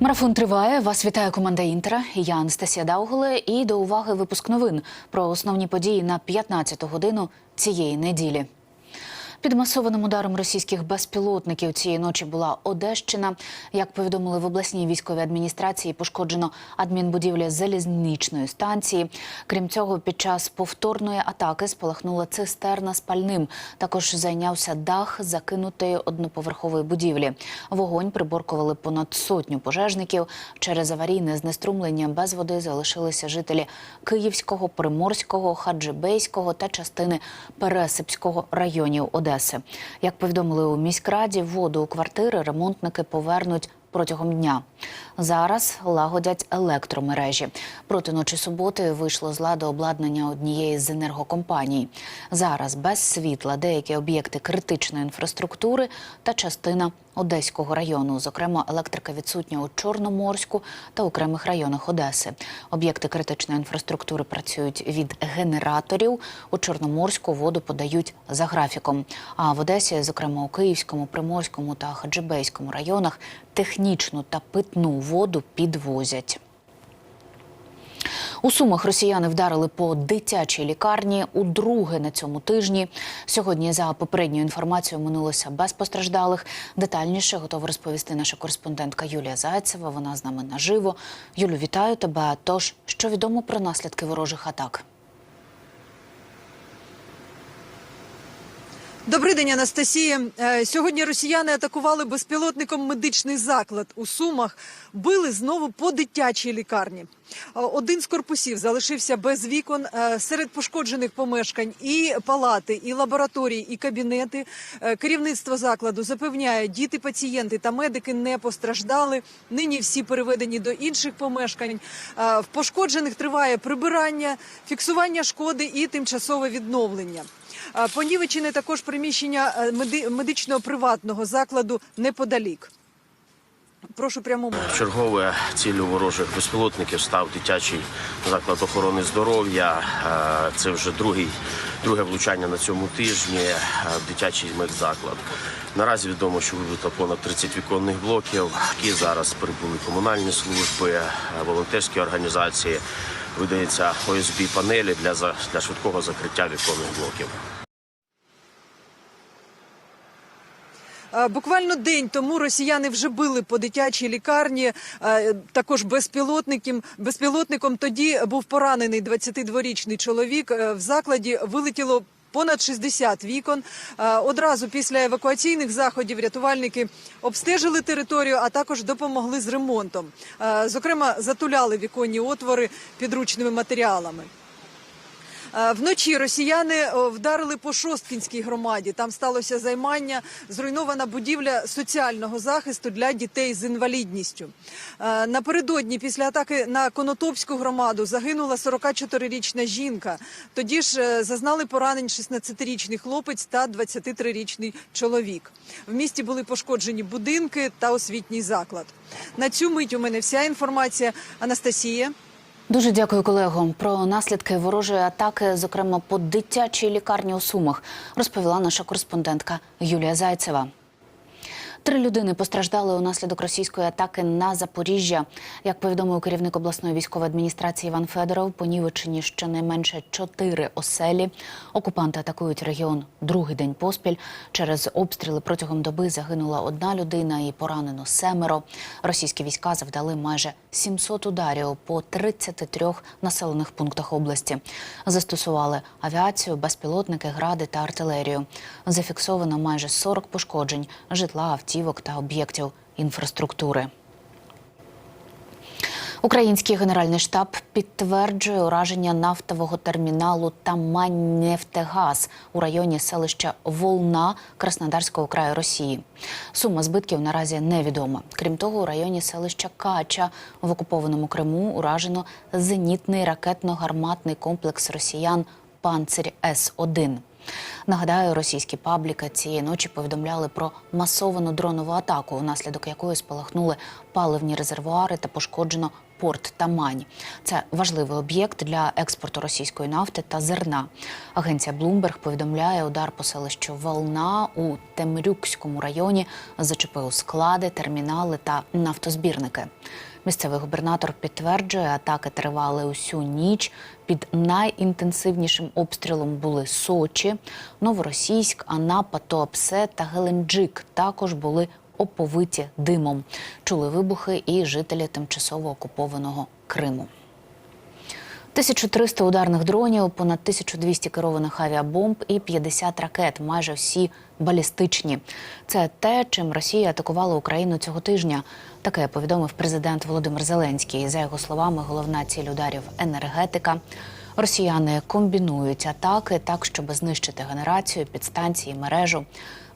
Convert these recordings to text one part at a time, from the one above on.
Марафон триває. Вас вітає команда Інтера. Я Анастасія Дауголе. І до уваги випуск новин про основні події на 15-ту годину цієї неділі. Під масованим ударом російських безпілотників цієї ночі була Одещина. Як повідомили в обласній військовій адміністрації, пошкоджено адмінбудівля залізничної станції. Крім цього, під час повторної атаки спалахнула цистерна з пальним. Також зайнявся дах закинутої одноповерхової будівлі. Вогонь приборкували понад сотню пожежників. Через аварійне знеструмлення без води залишилися жителі Київського, Приморського, Хаджибейського та частини Пересипського районів Одеси. Як повідомили у міськраді, воду у квартири ремонтники повернуть протягом дня. Зараз лагодять електромережі. Проти ночі суботи вийшло з ладу обладнання однієї з енергокомпаній. Зараз без світла деякі об'єкти критичної інфраструктури та частина Одеського району. Зокрема, електрика відсутня у Чорноморську та окремих районах Одеси. Об'єкти критичної інфраструктури працюють від генераторів. У Чорноморську воду подають за графіком. А в Одесі, зокрема у Київському, Приморському та Хаджибейському районах, технічну та питну воду підвозять. У Сумах росіяни вдарили по дитячій лікарні удруге на цьому тижні. Сьогодні, за попередньою інформацією, минулося без постраждалих. Детальніше готова розповісти наша кореспондентка Юлія Зайцева. Вона з нами наживо. Юлю, вітаю тебе. Тож, що відомо про наслідки ворожих атак? Добрий день, Анастасія. Е, Сьогодні росіяни атакували безпілотником медичний заклад у Сумах. Били знову по дитячій лікарні. Е, Один з корпусів залишився без вікон. Е, Серед пошкоджених помешкань і палати, і лабораторії, і кабінети. Керівництво закладу запевняє, діти, пацієнти та медики не постраждали. Нині всі переведені до інших помешкань. В пошкоджених триває прибирання, фіксування шкоди і тимчасове відновлення. Понівечене також приміщення е, меди- медичного приватного закладу неподалік. Прошу прямо. Чергове ціллю ворожих безпілотників став дитячий заклад охорони здоров'я. Е, Це вже другий, друге влучання на цьому тижні е, дитячий медзаклад. Наразі відомо, що вибито понад 30 віконних блоків, які зараз прибули комунальні служби, волонтерські організації. Видаються ОСБ панелі для, для швидкого закриття віконних блоків. Буквально день тому росіяни вже били по дитячій лікарні, е, також безпілотником. Безпілотником тоді був поранений 22-річний чоловік. Е, В закладі вилетіло. Понад 60 вікон. Е, Одразу після евакуаційних заходів рятувальники обстежили територію, а також допомогли з ремонтом. Е, Зокрема, затуляли віконні отвори підручними матеріалами. Е, Вночі росіяни вдарили по Шосткінській громаді. Там сталося займання, зруйнована будівля соціального захисту для дітей з інвалідністю. Е, Напередодні, після атаки на Конотопську громаду, загинула 44-річна жінка. Тоді ж е, зазнали поранень 16-річний хлопець та 23-річний чоловік. В місті були пошкоджені будинки та освітній заклад. На цю мить у мене вся інформація. Анастасія. Дуже дякую, колего. Про наслідки ворожої атаки, зокрема по дитячій лікарні у Сумах, розповіла наша кореспондентка Юлія Зайцева. Три людини постраждали унаслідок російської атаки на Запоріжжя. Як повідомив керівник обласної військової адміністрації Іван Федоров, понівечені щонайменше чотири оселі. Окупанти атакують регіон другий день поспіль. Через обстріли протягом доби загинула одна людина і поранено семеро. Російські війська завдали майже 700 ударів по 33 населених пунктах області. Застосували авіацію, безпілотники, гради та артилерію. Зафіксовано майже 40 пошкоджень житла, автівок та об'єктів інфраструктури. Український генеральний штаб підтверджує ураження нафтового терміналу Тамань-Нефтегаз у районі селища Волна Краснодарського краю Росії. Сума збитків наразі невідома. Крім того, у районі селища Кача в окупованому Криму уражено зенітний ракетно-гарматний комплекс росіян Панцирь С 1 Нагадаю, російські пабліки цієї ночі повідомляли про масовану дронову атаку, внаслідок якої спалахнули паливні резервуари та пошкоджено порт Тамань. Це важливий об'єкт для експорту російської нафти та зерна. Агенція Bloomberg повідомляє, удар по селищу Волна у Темрюкському районі зачепив склади, термінали та нафтозбірники. Місцевий губернатор підтверджує, атаки тривали усю ніч. Під найінтенсивнішим обстрілом були Сочі, Новоросійськ, Анапа, Туапсе та Геленджик. Також були оповиті димом. Чули вибухи і жителі тимчасово окупованого Криму. 1300 ударних дронів, понад 1200 керованих авіабомб і 50 ракет, майже всі балістичні. Це те, чим Росія атакувала Україну цього тижня. Таке повідомив президент Володимир Зеленський. За його словами, головна ціль ударів енергетика. Росіяни комбінують атаки так, щоб знищити генерацію, підстанції, мережу.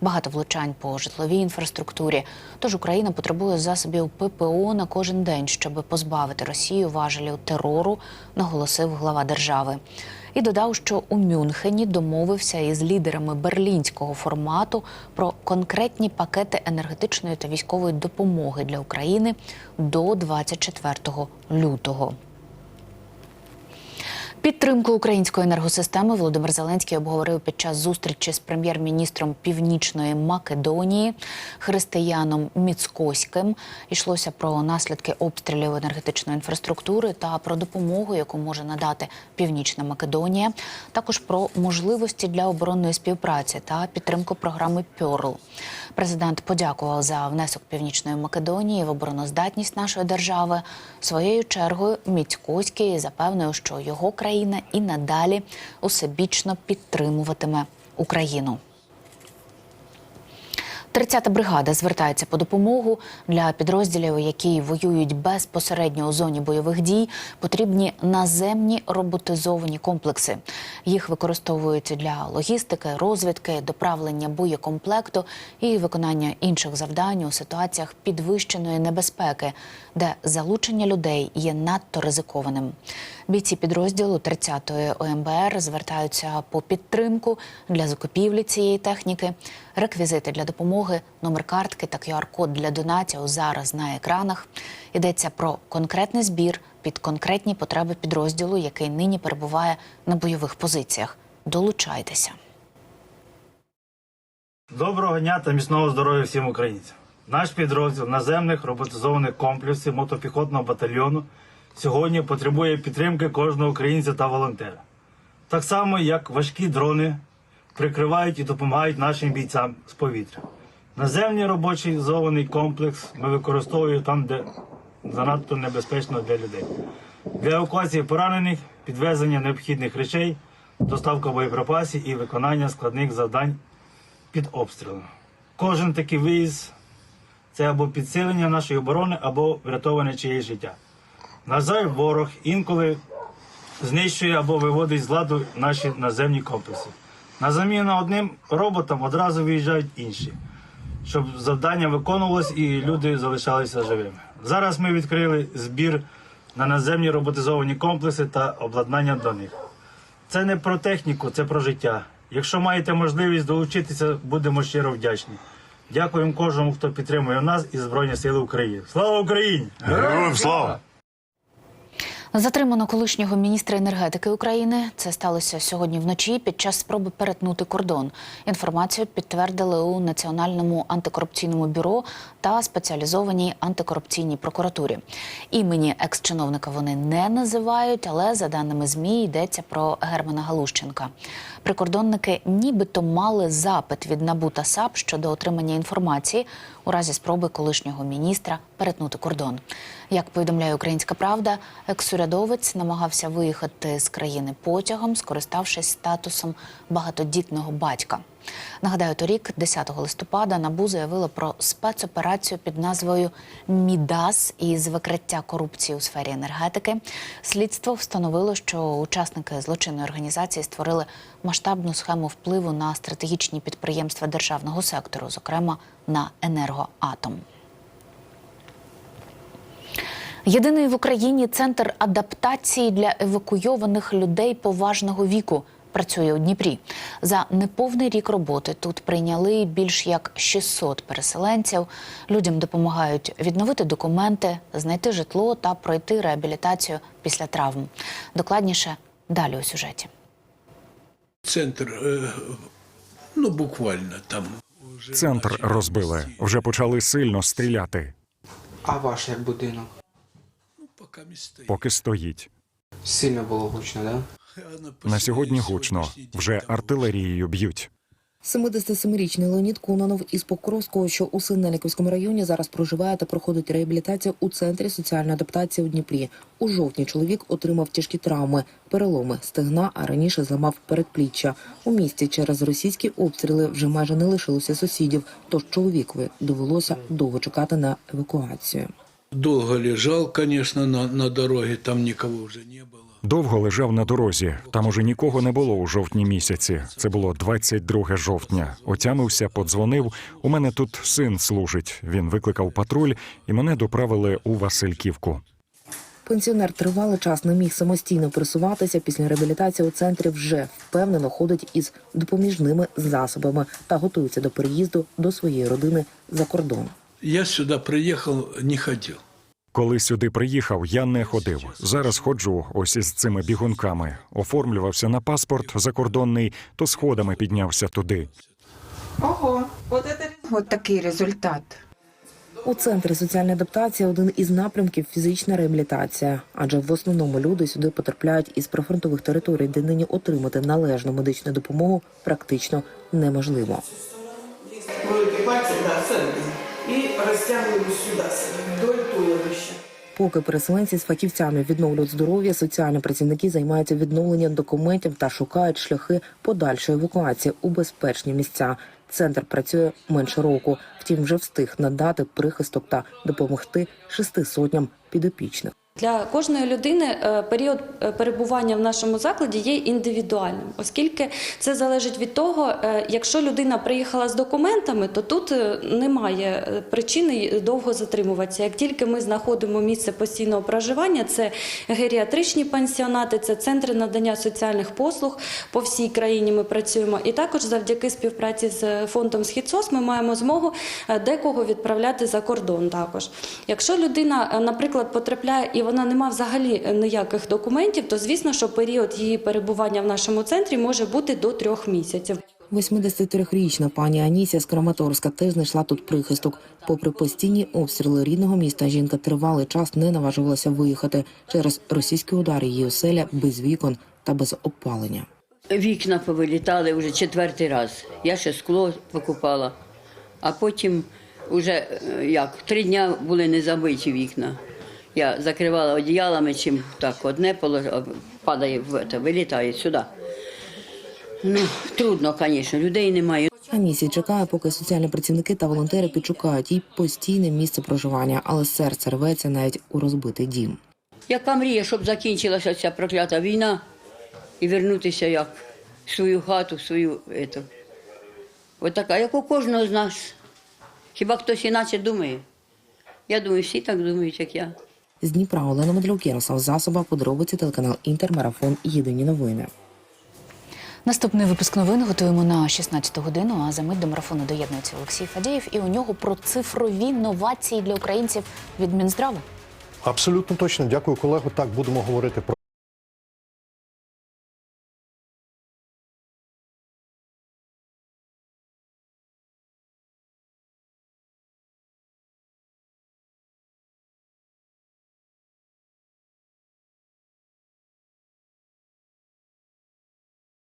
Багато влучань по житловій інфраструктурі. Тож Україна потребує засобів ППО на кожен день, щоб позбавити Росію важелів терору, наголосив глава держави. І додав, що у Мюнхені домовився із лідерами берлінського формату про конкретні пакети енергетичної та військової допомоги для України до 24 лютого. Підтримку української енергосистеми Володимир Зеленський обговорив під час зустрічі з прем'єр-міністром Північної Македонії Християном Міцкоським. Йшлося про наслідки обстрілів енергетичної інфраструктури та про допомогу, яку може надати Північна Македонія. Також про можливості для оборонної співпраці та підтримку програми Пьорл. Президент подякував за внесок Північної Македонії в обороноздатність нашої держави. Своєю чергою Міцкоський запевнив, що його країна і надалі усебічно підтримуватиме Україну. 30-та бригада звертається по допомогу для підрозділів, які воюють безпосередньо у зоні бойових дій. Потрібні наземні роботизовані комплекси. Їх використовують для логістики, розвідки, доправлення боєкомплекту і виконання інших завдань у ситуаціях підвищеної небезпеки, де залучення людей є надто ризикованим. Бійці підрозділу 30-ї ОМБР звертаються по підтримку для закупівлі цієї техніки. Реквізити для допомоги, номер картки та QR-код для донатів зараз на екранах. Йдеться про конкретний збір під конкретні потреби підрозділу, який нині перебуває на бойових позиціях. Долучайтеся. Доброго дня та міцного здоров'я всім українцям. Наш підрозділ наземних роботизованих комплексів мотопіхотного батальйону сьогодні потребує підтримки кожного українця та волонтера. Так само, як важкі дрони прикривають і допомагають нашим бійцям з повітря. Наземний робочий зований комплекс ми використовуємо там, де занадто небезпечно для людей. Для евакуації поранених, підвезення необхідних речей, доставка боєприпасів і виконання складних завдань під обстрілом. Кожен такий виїзд це або підсилення нашої оборони, або врятоване чиєсь життя. На жаль, ворог інколи знищує або виводить з ладу наші наземні комплекси. На заміну одним роботам одразу виїжджають інші, щоб завдання виконувалось і люди залишалися живими. Зараз ми відкрили збір на наземні роботизовані комплекси та обладнання до них. Це не про техніку, це про життя. Якщо маєте можливість долучитися, будемо щиро вдячні. Дякуємо кожному, хто підтримує нас і Збройні Сили України. Слава Україні! Героям слава! Затримано колишнього міністра енергетики України. Це сталося сьогодні вночі під час спроби перетнути кордон. Інформацію підтвердили у Національному антикорупційному бюро та спеціалізованій антикорупційній прокуратурі. Імені екс-чиновника вони не називають, але за даними змі йдеться про Германа Галущенка. Прикордонники нібито мали запит від НАБУ та САП щодо отримання інформації у разі спроби колишнього міністра перетнути кордон. Як повідомляє Українська Правда, екс-урядовець намагався виїхати з країни потягом, скориставшись статусом багатодітного батька. Нагадаю, торік, 10 листопада, НАБУ заявила про спецоперацію під назвою Мідас із викриття корупції у сфері енергетики. Слідство встановило, що учасники злочинної організації створили масштабну схему впливу на стратегічні підприємства державного сектору, зокрема на енергоатом. Єдиний в Україні центр адаптації для евакуйованих людей поважного віку працює у Дніпрі. За неповний рік роботи тут прийняли більш як 600 переселенців. Людям допомагають відновити документи, знайти житло та пройти реабілітацію після травм. Докладніше далі у сюжеті. Центр, е, ну буквально там. Центр розбили. Вже почали сильно стріляти, А ваш як будинок? Поки поки стоїть. Сильно було гучно, да? На сьогодні гучно. Вже артилерією б'ють. 77-річний Леонід Кононов із Покровського, що у Синельниківському районі зараз проживає та проходить реабілітацію у центрі соціальної адаптації у Дніпрі. У жовтні чоловік отримав тяжкі травми, переломи стегна, а раніше зламав передпліччя. У місті через російські обстріли вже майже не лишилося сусідів. Тож чоловікові довелося довго чекати на евакуацію. Долго лежал, конечно, на, на дороге, там никого уже не было. Довго лежав на дорозі. Там уже нікого не було у жовтні місяці. Це було 22 жовтня. Отямився, подзвонив. У мене тут син служить. Він викликав патруль, і мене доправили у Васильківку. Пенсіонер тривалий час не міг самостійно пересуватися. Після реабілітації у центрі вже впевнено ходить із допоміжними засобами та готується до переїзду до своєї родини за кордон. Я сюда приехал, не ходил. Коли сюди приїхав, я не ходив. Зараз ходжу ось із цими бігунками. Оформлювався на паспорт закордонний, то сходами піднявся туди. Ого, от це от такий результат. У центрі соціальної адаптації один із напрямків фізична реабілітація, адже в основному люди сюди потрапляють із прифронтових територій, де нині отримати належну медичну допомогу практично неможливо. Розтягуємо сюди вдоль туловища. Поки переселенці з фахівцями відновлюють здоров'я, соціальні працівники займаються відновленням документів та шукають шляхи подальшої евакуації у безпечні місця. Центр працює менше року, втім вже встиг надати прихисток та допомогти шести сотням підопічних. Для кожної людини е, період е, перебування в нашому закладі є індивідуальним, оскільки це залежить від того, е, якщо людина приїхала з документами, то тут немає причини довго затримуватися. Як тільки ми знаходимо місце постійного проживання, це геріатричні пансіонати, це центри надання соціальних послуг по всій країні. Ми працюємо, і також завдяки співпраці з фондом «Східсос» ми маємо змогу декого відправляти за кордон. Також, якщо людина, наприклад, потрапляє і вона не має взагалі е, ніяких документів, то звісно, що період її перебування в нашому центрі може бути до трьох місяців. 83-річна пані Анісія з Краматорська теж знайшла тут прихисток. Попри постійні обстріли рідного міста, жінка тривалий час не наважувалася виїхати через російські удари її оселя без вікон та без опалення. Вікна повилітали вже четвертий раз. Я ще скло покупала, а потім вже е, як три дня були не забиті вікна. Я закривала одіялами, чим так одне падає в це, вилітає сюди. Ну, трудно, звісно, людей немає. Анісія чекає, поки соціальні працівники та волонтери підшукають їй постійне місце проживання, але серце рветься навіть у розбитий дім. Яка мрія, щоб закінчилася ця проклята війна і вернутися як в свою хату, в свою ету. От така, як у кожного з нас. Хіба хтось іначе думає? Я думаю, всі так думають, як я. З Дніпра Олена Медлюк, Ярослав Засоба, подробиці телеканал Інтермарафон. Єдині новини. Наступний випуск новин готуємо на 16 годину. А за мить до марафону доєднується Олексій Фадєєв. І у нього про цифрові новації для українців від Мінздраву. Абсолютно точно. Дякую, колего. Так будемо говорити про.